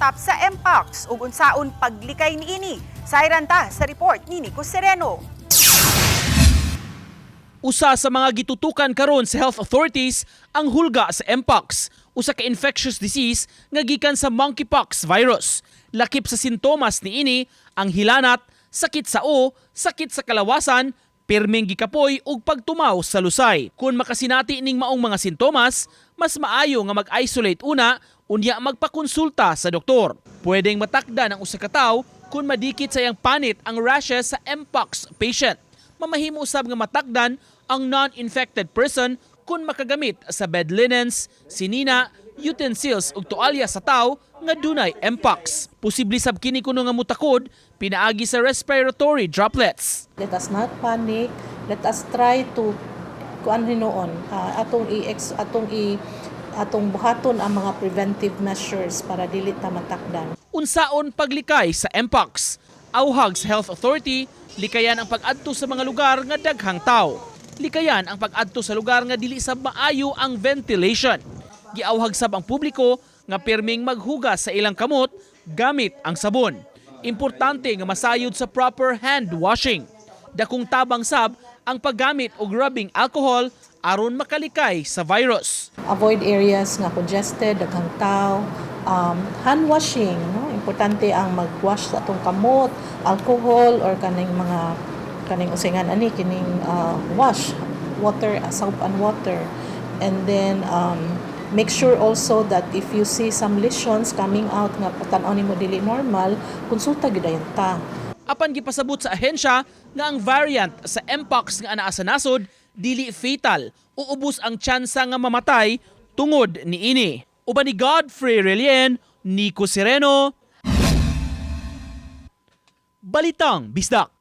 mpox ug unsaon paglikay niini. Sayran ta sa report ni Nico Sereno. Usa sa mga gitutukan karon sa health authorities ang hulga sa mpox, usa ka infectious disease nga gikan sa monkeypox virus. Lakip sa sintomas niini ang hilanat, sakit sa o, sakit sa kalawasan, pirmeng gikapoy ug pagtumaw sa lusay. Kung makasinati ning maong mga sintomas, mas maayo nga mag-isolate una unya magpakonsulta sa doktor. Pwedeng matakda ng usa ka tawo kung madikit sa iyang panit ang rashes sa mpox patient mamahimo usab nga matakdan ang non-infected person kung makagamit sa bed linens, sinina, utensils ug tualya sa taw nga dunay mpox. Posible sab kini kuno nga mutakod pinaagi sa respiratory droplets. Let us not panic. Let us try to kuan hinuon ah, atong i atong i atong buhaton ang mga preventive measures para dili ta matakdan. Unsaon paglikay sa mpox? Auhag sa Health Authority, likayan ang pag-adto sa mga lugar nga daghang tawo. Likayan ang pag-adto sa lugar nga dili sab maayo ang ventilation. Giauhag sab ang publiko nga pirming maghugas sa ilang kamot gamit ang sabon. Importante nga masayod sa proper hand washing. Dakong tabang sab ang paggamit og rubbing alcohol aron makalikay sa virus. Avoid areas nga congested, daghang tao. Um, hand washing, no? Importante ang mag-wash sa atong kamot, alcohol or kaning mga kaning usingan ani kining uh, wash water soap and water and then um, make sure also that if you see some lesions coming out nga patan-aw nimo dili normal konsulta gyud ta Apan gipasabot sa ahensya nga ang variant sa mpox nga anaa sa nasod dili fatal o ubos ang tsansa nga mamatay tungod ni ini. Uban ni Godfrey Relien, Nico Sereno, Balitang Bisdak.